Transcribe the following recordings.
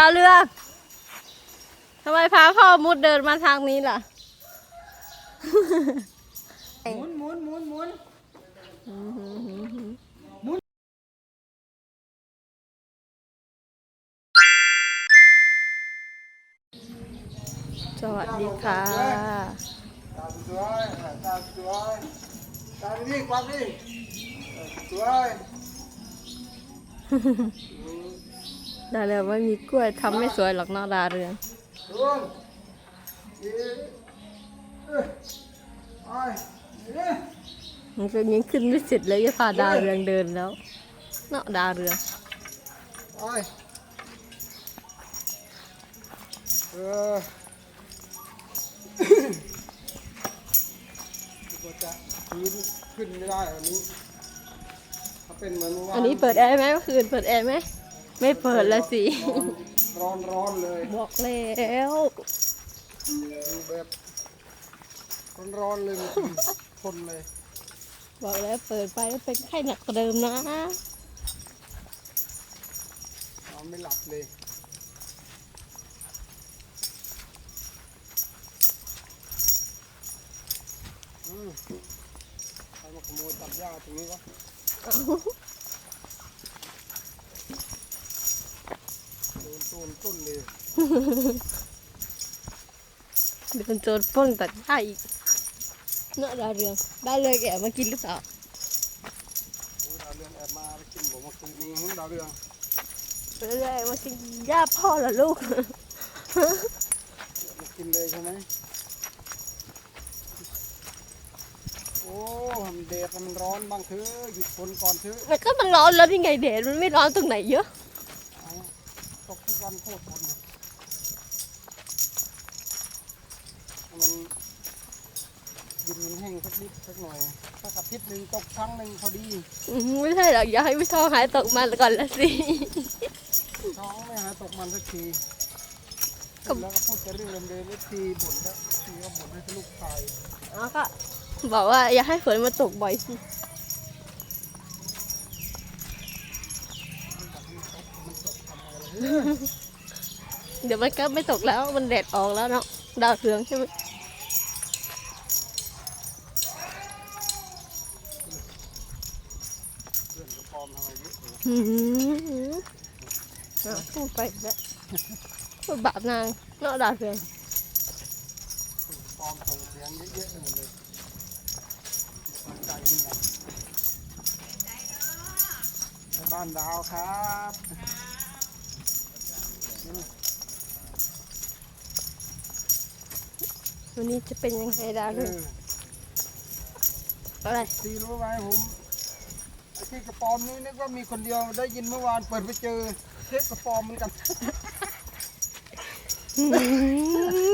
ดาวเรืองทำไมพาพ่อมุดเดินมาทางนี้ล่ะ หมุนหมุนหมุนหมุนสวัสดีค่ะ ตาสวยตาสวยตาดีความดีสวย ดาเรืองไม่มีกล้วยทำไม่สวยหรอกเนอดาเรืองลุงดีเอ้ยไอ้เนี่ยมันก็ยังขึ้นไม่เสร็จเลยจะพาดาเรืองเดินแล้วเนาะดาเรืองไอ้เออก็จะพื้นขึ้นไม่ได้อันนี้ถ้าเป็นเหมือนเมื่อวานอันนี้เปิดแอร์ไหมเมื่อคืนเปิดแอร์ไหม ไม่เปิดละสิ ร้อนร้อนๆเลยบอกแล้วดูแบบร้อนๆเลยมันทนเลย บอกแล้วเปิดไปแล้วเป็นไข้หนักกว่าเดิมนะนอนไม่หลับเลยอืมใครมาขโมยตัดหญ้าตรงนี้วะโด นต้นต้นเลยเดินโจรปล้นตัดหญ้าอีกเนาะดาวเรืองดาวเรืองแอบมากินหรือเปล่าโอ้ยดาวเรืองแอบมากินผมเมื่อคืนนี้หึดาวเรืองดาวเรืองแอบมากินหญ้าพ่อเหรอลูกมากินเลยใช่ไหมโอ้มันแดดมันร้อนบ้างเถอะหยุดฝนก่อนเถอะมันก็มันร้อนแล้วนี่ไงเดดมันไม่ร้อนตรงไหนเยอะเอา ตกทุกวันโคตรฝนเลยมันดินมันแห้งสักนิดสักหน่อยสักอาทิตย์หนึ่งตกครั้งหนึ่งพอดีอืมไม่ใช่หรอก อย่าให้พี่ทองหายตกมันก่อนละสิ ท้องไม่หายตกมันสักทีก็ แล้วก็พูดแต่เรื่องเดิมๆไอ้ทีบ่นแล้วทีก็บ่นให้ลูกชายแล้วก็บอกว่าอย่าให้ฝนมาตกบ่อยสิมันตกมันตกทำอะไรล่ะ เดี๋ยวมันก็ไม่ตกแล้วมันแดดออกแล้วเนาะดาวเรืองใช่ไหมพูดไปแล้วบาปนางเนาะดาวเรืองปอมส่งเสียงเยอะๆหมดเลยใจนี่นะบ้านดาวครับ วันนี้จะเป็นยังไงดาวเอเรืองออะไรซีรู้ไหมผมไอ้ที่กระปอมนี่นึกว่ามีคนเดียวได้ยินเมื่อวานเปิดไปเจอเทปกระปอมเหมือนกัน อื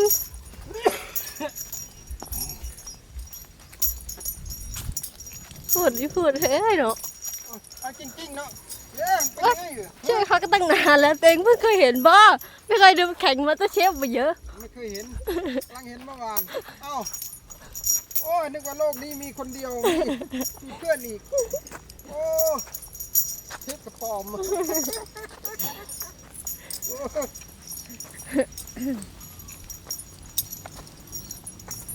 มพูดดิพูดเฮ้ยเนาะเอาจริงๆเนาะเย้เป็นไงอยู่ช่วยเขาก็ตั้งนานแล้วเต็งเพิ่งเคยเห็นบ่ไม่เคยดูแข่งมาสเตอร์เชฟมาเยอะไม่ เคยเห็นกำลังเห็นเมื่อวานเอ้าโอ้ยนึกว่าโลกนี้มีคนเดียวมีมีเพื่อนอีก โอ้เทปกระปอมโอ้โ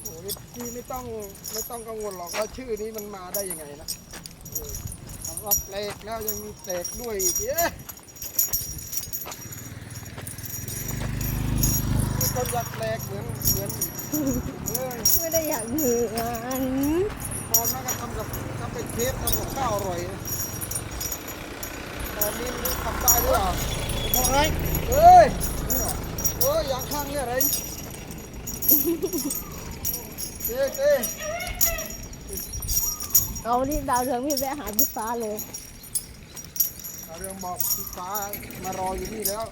หนี่พี่ไม่ต้องไม่ต้องกังวลหรอกว่าชื่อนี้มันมาได้ยังไงนะเออคำว่าแปลกแล้วยังมีแปลกด้วยอีกเอ๊ะ คนอยากแปลกเหมือนเหมือนเออไม่ได้อยากเหมือนตอนนั้นก็ทำกับทำเป็นเทปทำกับข้าวอร่อยนะตอนนี้มันทำได้ด้วยเหรอทำไรเอ้ยเอ้ยอย่างข้างเนี่ยอะไรเจ๊เจ๊เอานี่ดาวเรืองไม่ไปหาพี่ฟ้าเลยเอาเรืองบอกพี่ฟ้ามารออยู่นี่แล้ว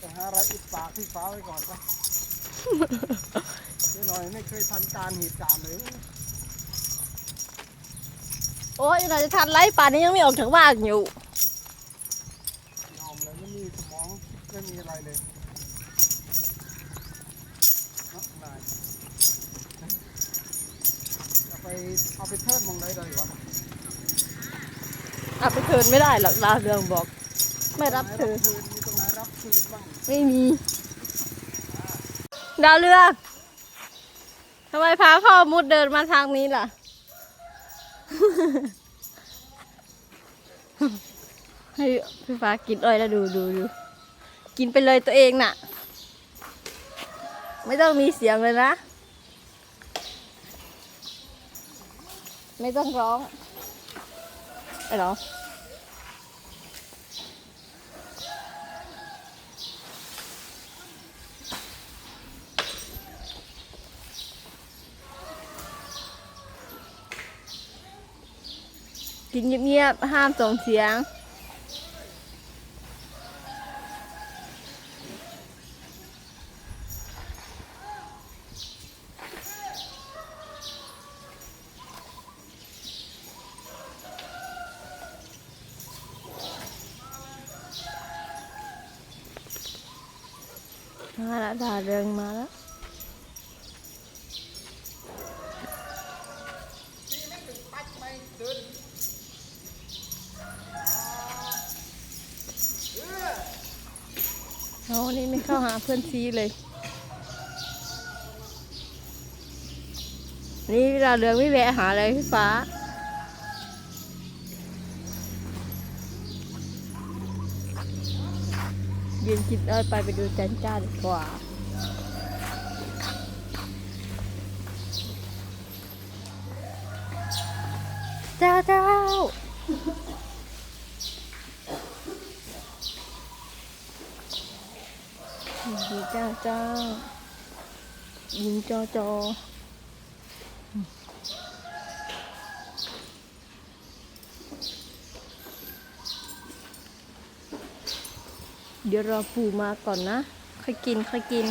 จะหาอะไรอุดปากพี่ฟ้าไว้ก่อนปะเจ๊หน่อยไม่เคยทันการเหตุการณ์เลยโอ้ยเราจะทันไล่ป่านนี้ยังไม่ออกจากบ้านอยู่ ยอมเลยไม่มีสมองไม่มีอะไรเลยเนาะนายเอาไปเอาไปเทิดมองได้เลยวะเอาไปเทินไม่ได้หรอกดาวเรืองบอก ไม่รับเธอคืนมีตรงไหนรับคืคืนบ้าง ไม่มี ดาวเรืองทำไมพาพ่อมุดเดินมาทางนี้ล่ะ ให้พี่ฟ้ากินอ้อยแล้วดูดูดู กินไปเลยตัวเองน่ะ ไม่ต้องมีเสียงเลยนะ ไม่ต้องร้องไอ้หรอ กินเงียบๆห้ามส่งเสียง มาแล้วดาเริงมาแล้ว โอ้นี่ไม่เข้าหาเพื่อนซีเลย นี่เวลาเรืองไม่แวะหาอะไรพี่ฟ้า ยืนกินเอ้อยไปไปดูจันจ้าดีกว่า เจ้าเจ้า ดีเจ้าเจ้ายิงจอจอเดี๋ยวรอปู่มาก่อนนะ ค่อยกิน ค่อยกิน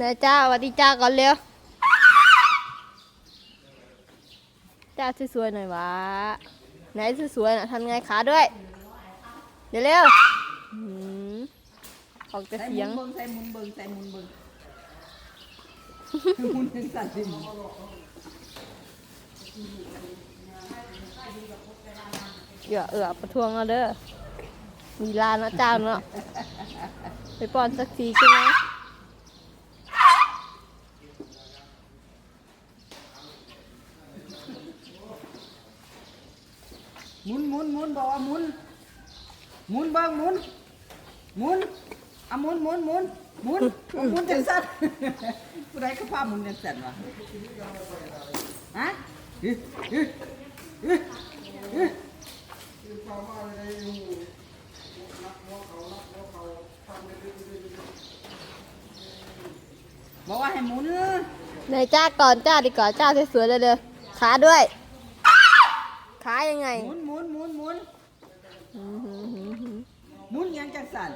นายจ้าวัสดีจ้าก่อนเร็ว จ้าสวยๆหน่อยวะ ไหนสวยๆน่ะทำไงขาด้วย เดี๋ยวเร็วอืมออกแต่ใส่เสียง มุนเบิ่งใส่มุนเบิ่งใส่มุนเบิ่งมุนยังสั่นสิหมเดี๋ยวเอือประท้วงเอาเด้อมีลานะเจ้าเนาะไปป้อนสักทีใช่ไหมมุนหมุนหมุนบอกว่าหมุน หมุนเบิ่งหมุนหมุนอะหมุนหมุนหมุนหมุนหมุนจังสั่นผู้ใดก็พาหมุนจังสั่นวะฮะอึอึอึอึบอกว่าให้หมุนนายจ้าก่อนจ้าดีกว่าจ้าสวยๆเลยเด้อขาด้วย ขายังไงหมุนหมุนหมุนหมุน อื้อหือหือหือ หมุนยังจัง สัน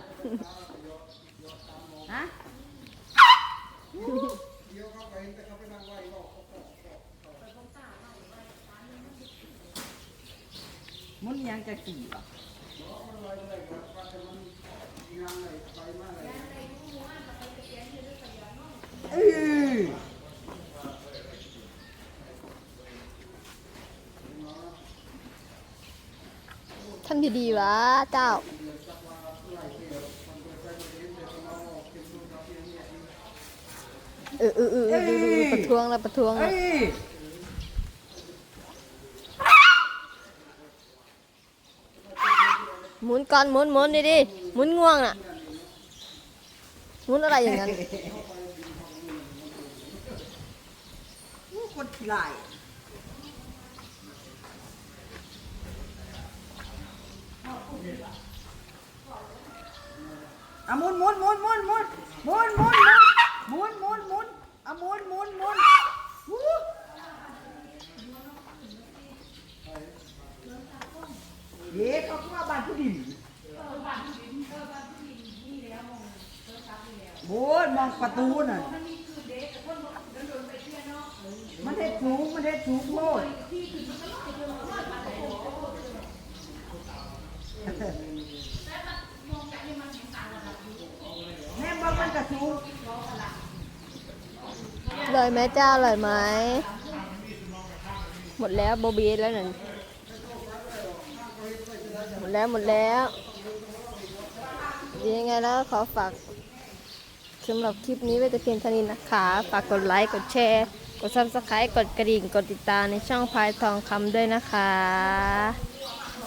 ฮะมุนยังจะกี่วะเออทำดีๆวะเจ้า เออเออเออดูดูประท้วงแล้วประท้วงล้หมุนก่อนหมุนหมุนดีดีหมุนง่วงอะหมุนอะไรอย่างนั้นคนขี้ไหลอะหมุนหมุนหมุนหมุนหมุนหมุนหมุน นอะหมุนหมุนหมุนวู้เย้เขาเข้าบ้านผู้ดินโอ้ยมองประตูน่ะ มันเด็ดสูงมันเด็ดสูงโพดแม่บอกมันกระสูง เลยไหมเจ้าเลยไหมหมดแล้วโบบีแล้วหนั่นหมดแล้วหมดแล้วยังไงแล้วขอฝากสำหรับคลิปนี้ไว้แต่เพียงเท่านี้นะคะฝากกดไลค์กดแชร์กดซับสไครต์กดกระดิ่งกดติดตามในช่องพายทองคำด้วยนะคะ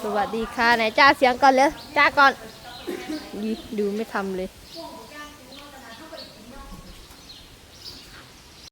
สวัสดีค่ะไหนจ้าเสียงก่อนเลยจ้าก่อน ดูไม่ทำเลย